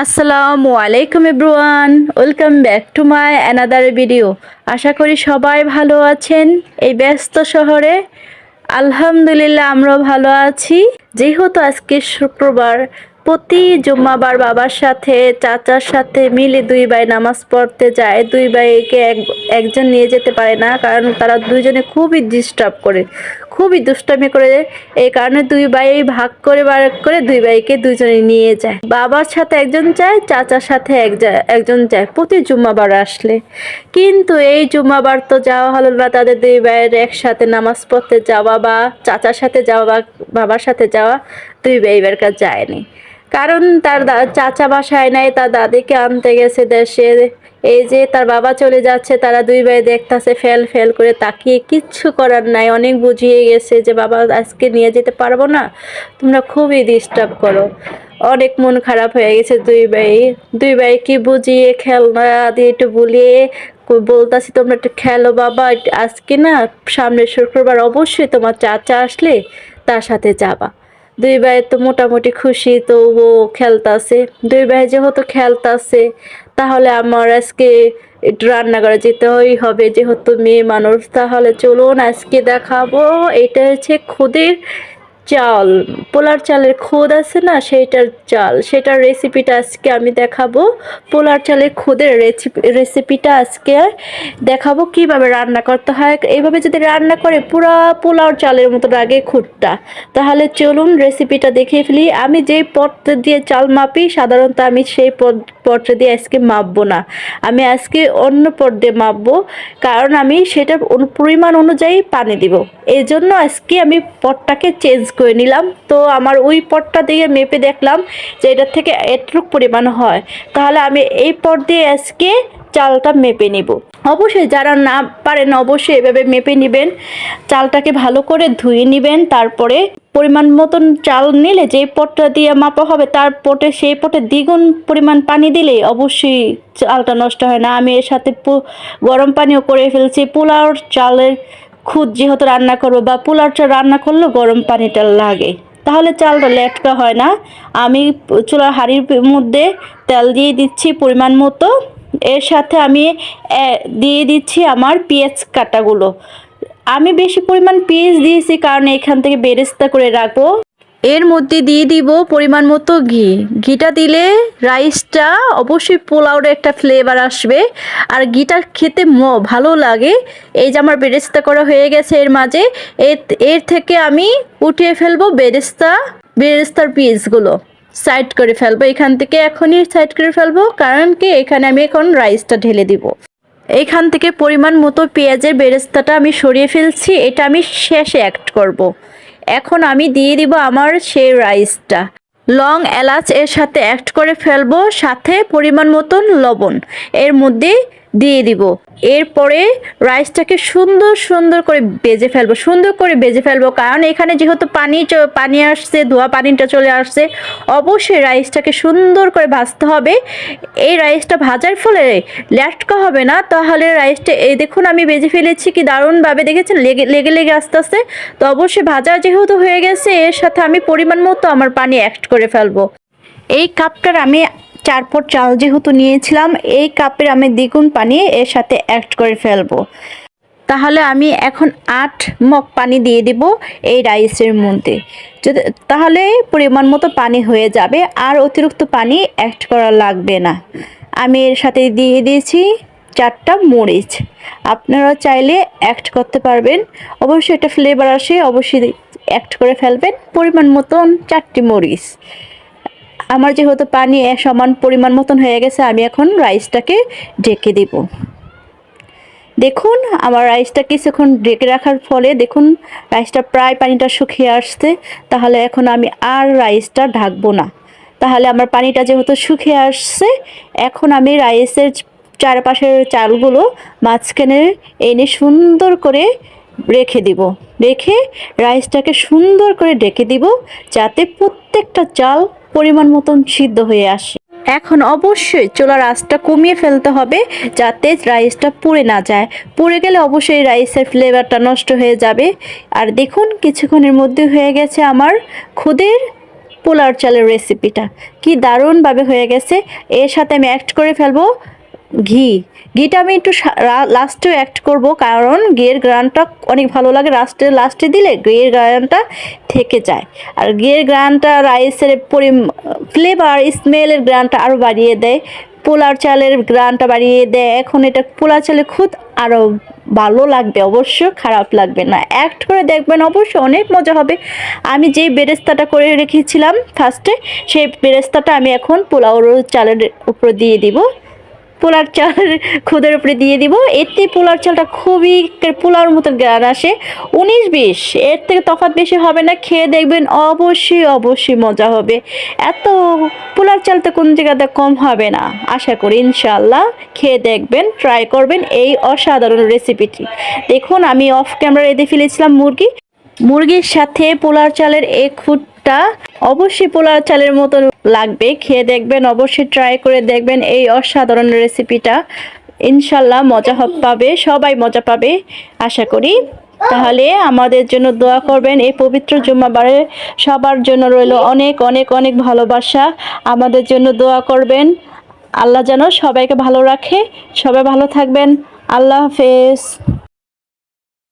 আসসালামু আলাইকুম everyone, welcome back to my another video. আশা করি সবাই ভালো আছেন, এই ব্যস্ত শহরে। আলহামদুলিল্লাহ, আমরাও ভালো আছি। যেহেতু আজকে শুক্রবার, প্রতি জুম্মাবার বাবার সাথে, চাচার সাথে মিলে দুই ভাই নামাজ পড়তে যায়। দুই ভাইকে এক, একজন নিয়ে যেতে পারে না, কারণ তারা দুইজনে খুবই ডিস্টার্ব করে। খুবই দুষ্টামি করে এই কারণে দুই ভাই ভাগ করে বার করে দুই ভাইকে দুইজনে নিয়ে যায়। বাবার সাথে একজন যায়, চাচার সাথে একজন যায়। প্রতি জুম্মাবার আসলে। কিন্তু এই জুম্মাবার তো যাওয়া হলো না। তাদের দুই ভাইয়ের একসাথে নামাজ পড়তে যাওয়া বা চাচার সাথে যাওয়া বা বাবার সাথে যাওয়া দুই ভাই কাছে যায়নি। কারণ তার চাচা বাসায় নাই, তার দাদিকে আনতে গেছে দেশে। এই যে তার বাবা চলে যাচ্ছে, তারা দুই ভাই দেখতাছে, ফেল ফেল করে তাকিয়ে কিচ্ছু করার নাই। অনেক বুঝিয়ে গেছে যে, বাবা, আজকে নিয়ে যেতে পারব না, তোমরা খুবই ডিস্টার্ব করো। অনেক মন খারাপ হয়ে গেছে দুই ভাই। দুই ভাই কি বুঝিয়ে খেলনা দিয়ে একটু বুলিয়ে বলতাছি, তোমরা একটু খেলো বাবা, আজকে না সামনের শুক্রবার অবশ্যই তোমার চাচা আসলে তার সাথে যাবা। দুই ভাই তো মোটামুটি খুশি তো ও খেলতাছে। দুই ভাই যেহেতু খেলতাছে, তাহলে আমার আজকে একটু রান্নাঘরে যেতেই হবে, যেহেতু মেয়ে মানুষ, তাহলে চলুন আজকে দেখাবো। এটা হচ্ছে খুদের চাল, পোলার চালের খুদ আছে না, সেইটার চাল। সেটার রেসিপিটা আজকে আমি দেখাবো। পোলার চালের খুদের রেসিপিটা আজকে দেখাবো কীভাবে রান্না করতে হয়। এইভাবে যদি রান্না করে পুরা পোলাও চালের মতো লাগে খুদটা। তাহলে চলুন রেসিপিটা দেখে ফেলি। আমি যেই পট দিয়ে চাল মাপি, সাধারণত আমি সেই পট- পটে দিয়ে আজকে মাপবো না। আমি আজকে অন্য পট দিয়ে মাপবো, কারণ আমি সেটার পরিমাণ অনুযায়ী পানি দিব। এই জন্য আজকে আমি পটটাকে চেঞ্জ করে নিলাম। তো আমার ওই পটটা দিয়ে মেপে দেখলাম যে এটার থেকে এটুক পরিমাণ হয়। তাহলে আমি এই পট দিয়ে আজকে চালটা মেপে নিব। অবশ্যই যারা না পারেন অবশ্যই এভাবে মেপে নেবেন, চালটাকে ভালো করে ধুয়ে নেবেন, তারপরে পরিমাণ মতন চাল নিলে যে পটটা দিয়ে মাপা হবে তার পটে সেই পটে দ্বিগুণ পরিমাণ পানি দিলে অবশ্যই চালটা নষ্ট হয় না। আমি এর সাথে গরম পানিও করে ফেলছি। পোলাওর চালের খুদ যেহেতু রান্না করব বা পোলাওর চাল রান্না করলেও গরম পানিটা লাগে। তাহলে চালটা লেটকা হয় না। আমি চুলার হাঁড়ির মধ্যে তেল দিয়ে দিচ্ছি পরিমাণ মতো। এর সাথে আমি দিয়ে দিচ্ছি আমার পেঁয়াজ কাটাগুলো। আমি বেশি পরিমাণ পেঁয়াজ দিয়েছি কারণ এখান থেকে বেরেস্তা করে রাখব। এর মধ্যে দিয়ে দিব পরিমাণ মতো ঘি। ঘিটা দিলে রাইসটা অবশ্যই পোলাওর একটা ফ্লেভার আসবে। আর ঘিটা খেতে ম, ভালো লাগে। এই যে আমার বেরেস্তা করা হয়ে গেছে এর মাঝে, এর থেকে আমি উঠিয়ে ফেলব বেরেস্তা, বেরেস্তার পিসগুলো সাইড করে ফেলব। এখান থেকে এখনই সাইড করে ফেলব, কারণ কি? এখানে আমি এখন রাইসটা ঢেলে দিব। এইখান থেকে পরিমাণ মতো পেঁয়াজের বেরেস্তাটা আমি সরিয়ে ফেলছি, এটা আমি শেষে অ্যাক্ট করব। এখন আমি দিয়ে দিব আমার সেই রাইসটা। লং এলাচ এর সাথে অ্যাক্ট করে ফেলব, সাথে পরিমাণ মতন লবণ। এর মধ্যে দিয়ে দিব। এরপরে রাইসটাকে সুন্দর সুন্দর করে বেজে ফেলব, সুন্দর করে বেজে ফেলব। কারণ এখানে যেহেতু পানি পানি আসছে, ধোয়া পানিটা চলে আসছে, অবশ্যই রাইসটাকে সুন্দর করে ভাজতে হবে। এই রাইসটা ভাজার ফলে ল্যাটকা হবে না। তাহলে রাইসটা, এই দেখুন আমি বেজে ফেলেছি, কি দারুণভাবে দেখেছেন? লেগে লেগে লেগে আস্তে আস্তে। তো অবশ্যই ভাজা যেহেতু হয়ে গেছে, এর সাথে আমি পরিমাণ মতো আমার পানি অ্যাড করে ফেলব। এই কাপটার আমি চার পট চাল যেহেতু নিয়েছিলাম, এই কাপের আমি দ্বিগুণ পানি এর সাথে অ্যাড করে ফেলব। তাহলে আমি এখন আট মগ পানি দিয়ে দিব এই রাইসের মধ্যে। যদি, তাহলে পরিমাণ মতো পানি হয়ে যাবে, আর অতিরিক্ত পানি অ্যাড করা লাগবে না। আমি এর সাথে দিয়ে দিয়েছি চারটা মরিচ। আপনারা চাইলে অ্যাড করতে পারবেন। অবশ্যই এটা ফ্লেভার আসে, অবশ্যই অ্যাড করে ফেলবেন। পরিমাণ মতন চারটি মরিচ। আমার যেহেতু পানি সমান পরিমাণ মতন হয়ে গেছে, আমি এখন রাইসটাকে ঢেকে দিব। দেখুন, আমার রাইসটা কিছুক্ষণ ঢেকে রাখার ফলে দেখুন, রাইসটা প্রায় পানিটা শুকিয়ে আসছে। তাহলে এখন আমি আর রাইসটা ঢাকবো না। তাহলে আমার পানিটা যেহেতু শুকিয়ে আসছে, এখন আমি রাইসের চারপাশের চালগুলো মাঝখানে এনে সুন্দর করে রেখে দিব। রেখে রাইসটাকে সুন্দর করে ডেকে দিব, যাতে প্রত্যেকটা চাল পরিমাণ মতন সিদ্ধ হয়ে আসে। এখন অবশ্যই চোলার আঁচটা কমিয়ে ফেলতে হবে যাতে রাইসটা পুড়ে না যায়। পুড়ে গেলে অবশ্যই রাইসের ফ্লেভারটা নষ্ট হয়ে যাবে। আর দেখুন, কিছুক্ষণের মধ্যে হয়ে গেছে আমার খুদের পোলার চালের রেসিপিটা কি দারুণভাবে হয়ে গেছে। এর সাথে আমি অ্যাড করে ফেলব ঘি। ঘিটা আমি একটু লাস্টেও অ্যাড করব কারণ ঘিয়ের গ্রানটা অনেক ভালো লাগে। লাস্টে লাস্টে দিলে ঘিয়ের গ্রানটা থেকে যায়। আর ঘিয়ের গ্রানটা রাইসের পরি ফ্লেভার স্মেলের গ্রানটা আরও বাড়িয়ে দেয়। পোলার চালের গ্রানটা বাড়িয়ে দেয়। এখন এটা পোলার চালের খুদ আরও ভালো লাগবে অবশ্য, খারাপ লাগবে না। অ্যাক্ট করে দেখবেন অবশ্য অনেক মজা হবে। আমি যেই বেরেস্তাটা করে রেখেছিলাম ফার্স্টে সেই বেরেস্তাটা আমি এখন পোলাওর চালের উপর দিয়ে দিব। পোলার চাল খুদের উপরে দিয়ে দিব। এতে পোলার চালটা খুবই পোলার মতন গ্রান আসে। উনিশ বিশ, এর থেকে তফাৎ বেশি হবে না, খেয়ে দেখবেন অবশ্যই অবশ্যই মজা হবে। এত পোলার চাল তো কোন জায়গাতে কম হবে না। আশা করি ইনশাল্লাহ খেয়ে দেখবেন ট্রাই করবেন এই অসাধারণ রেসিপিটি দেখুন, আমি অফ ক্যামেরা রেঁধে ফেলেছিলাম মুরগি। মুরগির সাথে পোলার চালের এক ফুটটা অবশ্যই পোলার চালের মতো লাগবে। খেয়ে দেখবেন, অবশ্যই ট্রাই করে দেখবেন এই অসাধারণ রেসিপিটা ইনশাল্লাহ মজা পাবে, সবাই মজা পাবে, আশা করি। তাহলে আমাদের জন্য দোয়া করবেন, এই পবিত্র জুম্মাবারে সবার জন্য রইল অনেক অনেক অনেক ভালোবাসা। আমাদের জন্য দোয়া করবেন। আল্লাহ যেন সবাইকে ভালো রাখে। সবাই ভালো থাকবেন। আল্লাহ হাফেজ।